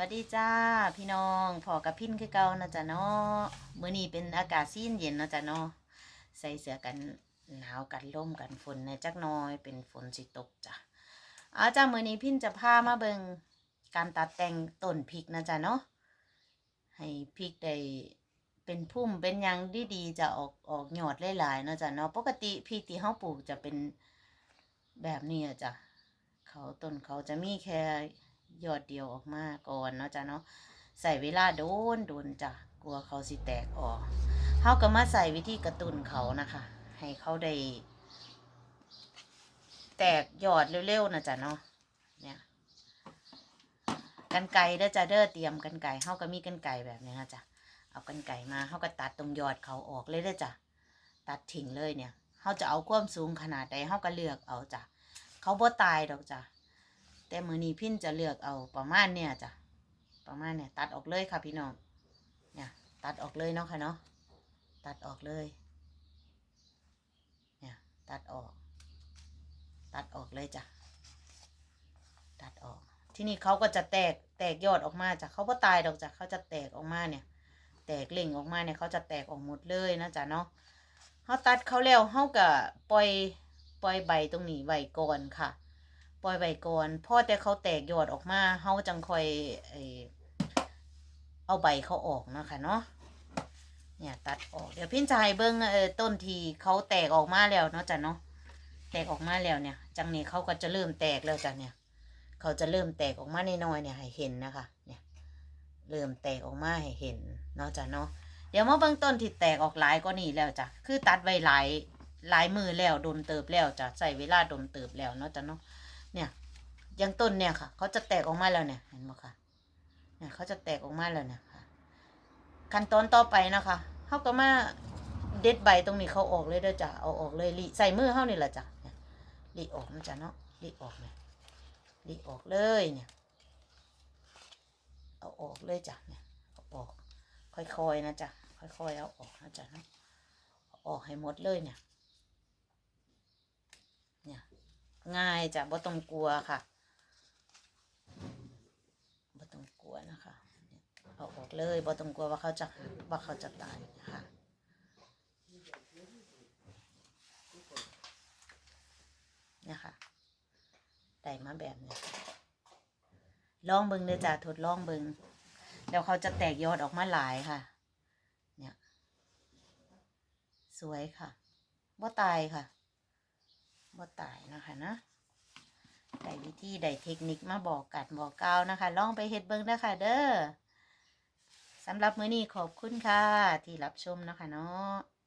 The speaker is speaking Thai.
วัสดีจ้าพี่น้องพอกับพินคือเก่านะจ๊ะเนาะมื้อนี้เป็นอากาศซีนเย็นนะจ๊ะเนาะใส่เสื้อกันหนาวกันลมกันฝนในจักน้อยเป็นฝนสิตกจ้ะเอาจ้ามื้อนี้พินจะพามาเบิงการตัดแต่งต้นพริกนะจ๊ะเนาะให้พริกได้เป็นพุ่มเป็นยังดีๆจะออกออกยอดหลายๆนะจ๊ะเนาะปกติพริกที่เฮาปลูกจะเป็นแบบนี้อะจ้ะเขาต้นเขาจะมีแค่ ยอดเดียวออกมาก่อนเนาะจ้ะเนาะใส่เวลาโดนโดนจ้ะกลัวเขาสิแตกออกเฮาก็มาใส่วิธีกระตุ้นเขานะคะ ให้เขาได้ แตกยอดเร็วๆนะจ้ะเนาะเนี่ยกันไก่เด้อจ้ะเด้อเตรียมกันไก่เฮาก็มีกันไก่แบบนี้นะจ้ะเอากันไก่มาเฮาก็ตัดตรงยอดเขาออกเลยเด้อจ้ะตัดทิ้งเลยเนี่ยเฮาจะเอาความสูงขนาดใดเฮาก็เลือกเอาจ้ะเขาบ่ตายดอกจ้ะ แต่มือนี้พินจะเลือกเอาประมาณเนี่ยจ้ะประมาณเนี่ยตัดออกเลยค่ะพี่น้องเนี่ยตัดออกเลยเนาะค่ะเนาะตัดออกเลยเนี่ยตัดออก ตัดออกเลยจ้ะตัดออก ที่นี่เขาก็จะแตกแตกยอดออกมาจ้ะเขาก็ตายดอกจ้ะเขาจะแตกออกมาเนี่ย แตกเล่งออกมาเนี่ยเขาจะแตกออกหมดเลยนะจ๊ะเนาะเขาตัดเขาแล้วเขาก็ปล่อยปล่อยใบตรงนี้ไว้ก่อนค่ะ ปล่อยไว้ก่อนพอแต่เขาแตกยอดออกมาเฮาจังค่อยเอาใบเขาออกนะคะเนาะเนี่ยตัดออกเดี๋ยวพี่ชายเบิ้งเออต้นทีเขาแตกออกมาแล้วเนาะจ้ะเนาะแตกออกมาแล้วเนี่ย จังนี้เขาก็จะเริ่มแตกแล้วจ้ะเนี่ย เขาจะเริ่มแตกออกมาน้อยๆเนี่ยให้เห็นนะคะ เนี่ยเริ่มแตกออกมาให้เห็นเนาะจ้ะเนาะเดี๋ยวมาเบิ้งต้นที่แตกออกหลายก็นี่แล้วจ้ะคือตัดไว้หลายหลายมือแล้วดนเติบแล้วจ้ะใส่เวลาดนเติบแล้วเนาะจ้ะเนาะ เนี่ยยังต้นเนี่ยค่ะ เขาจะแตกออกมาแล้วเนี่ยเห็นไหมคะเนี่ยเขาจะแตกออกมาแล้วเนี่ยค่ะ ขั้นตอนต่อไปนะคะเขาก็มาเด็ดใบตรงนี้เขาออกเลยเด้อจ้ะเอาออกเลยรีใส่มือเขานี่แหละจ้ะเนี่ยรีออกนะจ้ะเนาะรีออกเนี่ยรีออกเลยเนี่ยเอาออกเลยจ้ะเนี่ยเอาออกค่อยๆนะจ้ะค่อยๆเอาออกนะจ้ะเนาะออกให้หมดเลยเนี่ย ง่ายจ้ะบ่ต้องกลัวค่ะบ่ต้องกลัวนะคะเอาออกเลยบ่ต้องกลัวว่าเขาจะว่าเขาจะตายค่ะเนี่ยค่ะได้มาแบบเนี้ยลองเบิงเลยจ้ะทดลองเบิงแล้วเขาจะแตกยอดออกมาหลายค่ะ เนี่ย สวยค่ะบ่ตายค่ะ บ่ตายนะคะนะได้วิธีได้เทคนิคมาบอกกัดบอกกาวนะคะ ลองไปเฮ็ดเบิ้งนะคะเด้อสำหรับมื้อนี้ขอบคุณค่ะ ที่รับชมนะคะเนาะ